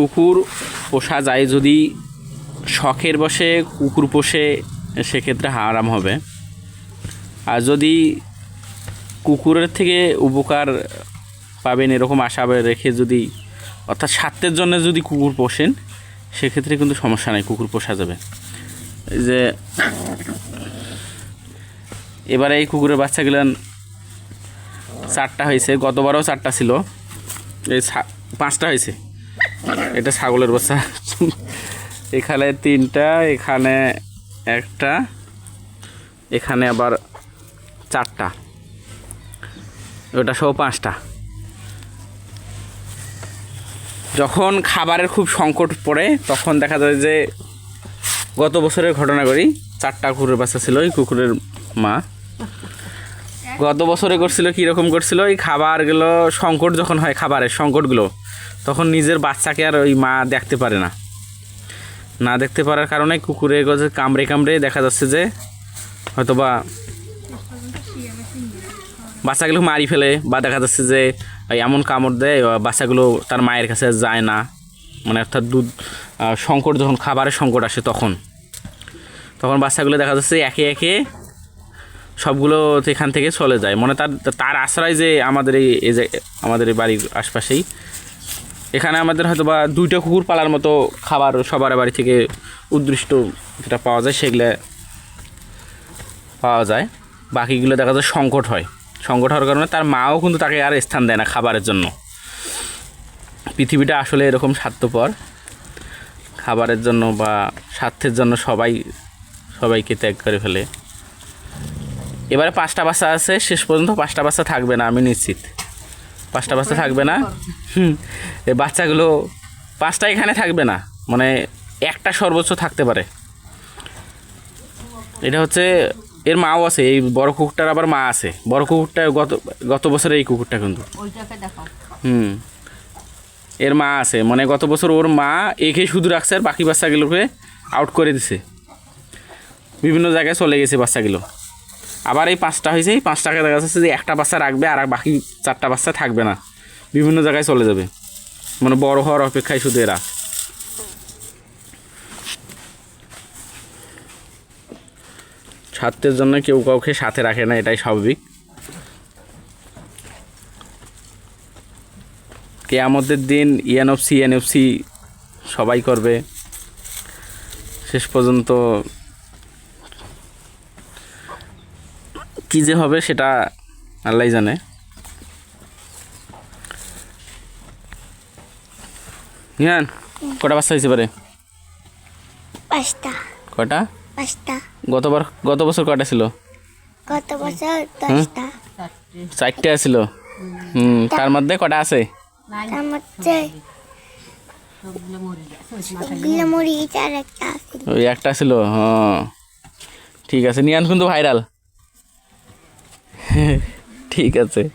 কুকুর পোষা যায় যদি শখের বসে কুকুর পোষে, সেক্ষেত্রে আরাম হবে। আর যদি কুকুরের থেকে উপকার পাবেন এরকম আশা রেখে যদি, অর্থাৎ স্বার্থের জন্য যদি কুকুর পোষেন, সেক্ষেত্রে কিন্তু সমস্যা নেই, কুকুর পোষা যাবে। যে, এবারে এই কুকুরের বাচ্চাগুলান চারটা হয়েছে, গতবারও চারটা ছিল, এই পাঁচটা হয়েছে। এটা ছাগলের বাচ্চা। এখানে তিনটা, এখানে একটা, এখানে আবার চারটা। ওটা সহ পাঁচটা। যখন খাবারের খুব সংকট পড়ে, তখন দেখা যায় যে গত বছরের ঘটনা করি, চারটা কুকুরের বাচ্চা ছিল ওই কুকুরের মা। গত বছরে করছিল কীরকম করছিল? ওই খাবারগুলো সংকট যখন হয় খাবারের সংকটগুলো, তখন নিজের বাচ্চাকে আর ওই মা দেখতে পারে না। না দেখতে পারার কারণে কুকুরে গজে কামড়ে কামড়ে দেখা যাচ্ছে যে হয়তোবা বাচ্চাগুলো মারি ফেলে বা দেখা যাচ্ছে যে এমন কামড় দেয় বাচ্চাগুলো তার মায়ের কাছে যায় না। মানে অর্থাৎ দুধ সংকট যখন, খাবারের সংকট আসে তখন। তখন বাচ্চাগুলো দেখা যাচ্ছে একে একে সবগুলো এখান থেকে চলে যায়। মানে তার তার আশ্রয় যে আমাদের এই এই যে, আমাদের এই বাড়ির আশপাশেই। এখানে আমাদের হয়তো বা দুইটা কুকুর পালার মতো খাবার সবার বাড়ি থেকে উদ্দৃষ্ট যেটা পাওয়া যায়, সেগুলো পাওয়া যায়। বাকিগুলো দেখা যায় সংকট হয়। সংকট হওয়ার কারণে তার মাও কিন্তু তাকে আর স্থান দেয় না খাবারের জন্য। পৃথিবীটা আসলে এরকম স্বার্থপর। খাবারের জন্য বা স্বার্থের জন্য সবাই, সবাইকে ত্যাগ করে ফেলে। এবারে পাঁচটা বাচ্চা আছে শেষ পর্যন্ত পাঁচটা বাচ্চা থাকবে না আমি নিশ্চিত। পাঁচটা বাচ্চা থাকবে না? হুম এই বাচ্চাগুলো পাঁচটা এখানে থাকবে না মানে একটা সর্বোচ্চ থাকতে পারে। এটা হচ্ছে এর মাও আছে এই বড় কুকুরটার আবার মা আছে। বড় কুকুরটা গত গত বছরে এই কুকুরটা কিন্তু। হুম এর মা আছে মানে গত বছর ওর মা একে শুধু রাখছে আর বাকি বাচ্চাগুলোকে আউট করে দিছে। বিভিন্ন জায়গায় চলে গেছে বাচ্চাগুলো। আবার এই পাঁচটা হয়েছে, এই পাঁচটাকে দেখা যাচ্ছে যে একটা বাচ্চা রাখবে আর বাকি চারটা বাচ্চা থাকবে না। বিভিন্ন জায়গায় চলে যাবে। মানে বড় হওয়ার অপেক্ষায় শুধু এরা। স্বার্থের জন্য কেউ কাউকে সাথে রাখে না, এটাই স্বাভাবিক। কেয়ামতের দিন ইএনএফসি এনএফসি সবাই করবে। শেষ পর্যন্ত কি যে হবে সেটা আল্লাহ জানে। হিয়ান কটা বাচ্চা হয়েছে পারে পাঁচটা। কটা? পাঁচটা। গতবার গত বছর কটা ছিল? গত বছর দশটা। চারটে ছিল হুম তার মধ্যে কটা তার মধ্যে আছে। ওই একটা ছিল হ্যাঁ ঠিক আছে নিয়ান কিন্তু ভাইরাল। ঠিক আছে।